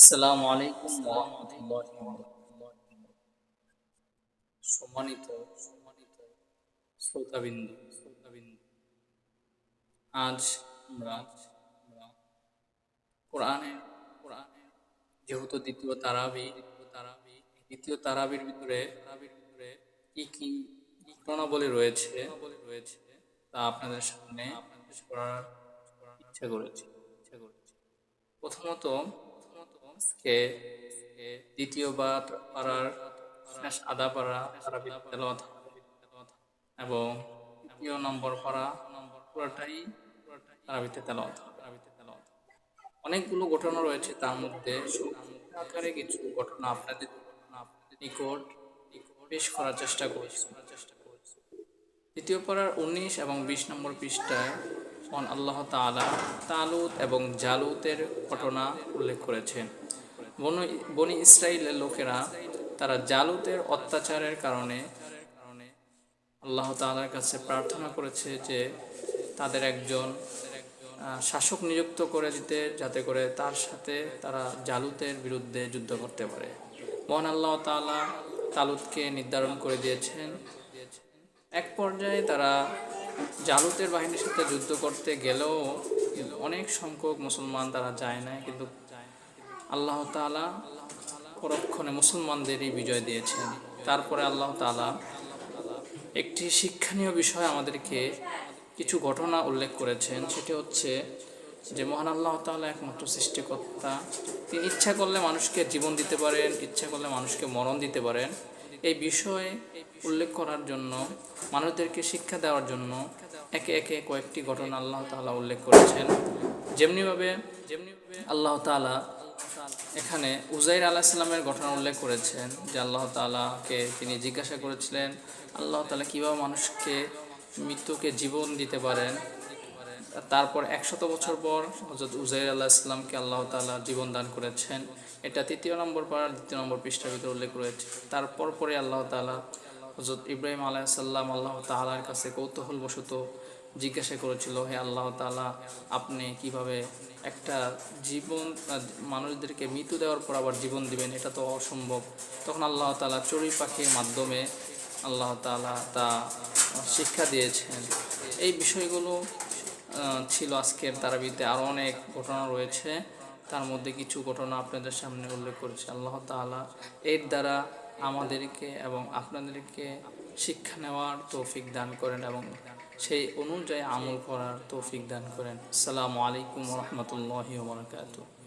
আসসালামু আলাইকুম সম্মানিত সম্মানিত শ্রোতাবিন্দু শ্রোতাবিন্দু আজ আমরা আমরা কোরআনে কোরআনে যেহেতু দ্বিতীয় তারাবি দ্বিতীয় তারাবি দ্বিতীয় তারাবির ভিতরে তারাবির ভিতরে কি কি ঘটনাবলী রয়েছে রয়েছে তা আপনাদের সামনে আপনাদের করার ইচ্ছা করেছি ইচ্ছা করেছি। প্রথমত প্রথমত আজকে দ্বিতীয়বার পাড়ার আদা পাড়া এবং তৃতীয় নম্বর পাড়া অনেকগুলো ঘটনা রয়েছে তার মধ্যে। আকারে কিছু ঘটনা আপনাদের নিকট পেশ করার চেষ্টা করছি। দ্বিতীয় পাড়ার উনিশ এবং বিশ নম্বর পৃষ্ঠায় মন আল্লাহ তাআলা তালুত এবং জালুতের ঘটনা উল্লেখ করেছেন। বনু, বনি ইসরায়েলের লোকেরা তারা জালুতের অত্যাচারের কারণে আল্লাহ তাআলার কাছে প্রার্থনা করেছে যে তাদের একজন শাসক নিযুক্ত করে দিতে, যাতে করে তার সাথে তারা জালুতের বিরুদ্ধে যুদ্ধ করতে পারে। মহান আল্লাহ তাআলা তালুতকে নির্ধারণ করে দিয়েছেন। এক পর্যায়ে তারা জালুতের বাহিনীর সাথে যুদ্ধ করতে গেলেও অনেক সংখ্যক মুসলমান তারা যায় না কিন্তু আল্লাহ তাআলা পরক্ষণে মুসলমানদেরই বিজয় দিয়েছেন। তারপরে আল্লাহ তাআলা একটি শিক্ষণীয় বিষয় আমাদেরকে কিছু ঘটনা উল্লেখ করেছেন, সেটি হচ্ছে যে মহান আল্লাহ তাআলা একমাত্র সৃষ্টিকর্তা। তিনি ইচ্ছা করলে মানুষকে জীবন দিতে পারেন, ইচ্ছা করলে মানুষকে মরণ দিতে পারেন। এই বিষয়ে উল্লেখ করার জন্য, মানুষদেরকে শিক্ষা দেওয়ার জন্য একে একে কয়েকটি ঘটনা আল্লাহ তাআলা উল্লেখ করেছেন। যেমনিভাবে যেমনিভাবে আল্লাহ তাআলা এখানে উজাইর আলাহ সাল্লামের ঘটনা উল্লেখ করেছেন, যে আল্লাহ তাআলাকে তিনি জিজ্ঞাসা করেছিলেন, আল্লাহ তালা কীভাবে মানুষকে মৃত্যুকে জীবন দিতে পারেন? তারপর একশত বছর পর হজরত উজাইর আল্লাহ ইসলামকে আল্লাহ তাআলা জীবন দান করেছেন। এটা তৃতীয় নম্বর পাড়ার দ্বিতীয় নম্বর পৃষ্ঠার ভিতরে উল্লেখ রয়েছে। তারপর পরে আল্লাহ তাআলা হজরত ইব্রাহিম আলাহ সাল্লাম আল্লাহ তাআলার কাছে কৌতূহলবশত জিজ্ঞাসা করেছিল, হে আল্লাহ তাআলা, আপনি কীভাবে একটা জীবন, মানুষদেরকে মৃত্যু দেওয়ার পর আবার জীবন দিবেন? এটা তো অসম্ভব। তখন আল্লাহ তাআলা চড়ুই পাখির মাধ্যমে আল্লাহ তাআলা তা শিক্ষা দিয়েছেন। এই বিষয়গুলো ছিল আজকের তারাবিতে। আরও অনেক ঘটনা রয়েছে। তার মধ্যে কিছু ঘটনা আপনাদের সামনে উল্লেখ করেছে। আল্লাহ তালা এর দ্বারা আমাদেরকে এবং আপনাদেরকে শিক্ষা নেওয়ার তৌফিক দান করেন এবং সেই অনুযায়ী আমল করার তৌফিক দান করেন। আসসালামু আলাইকুম রহমতুল্লাহ বারাকাতুহু।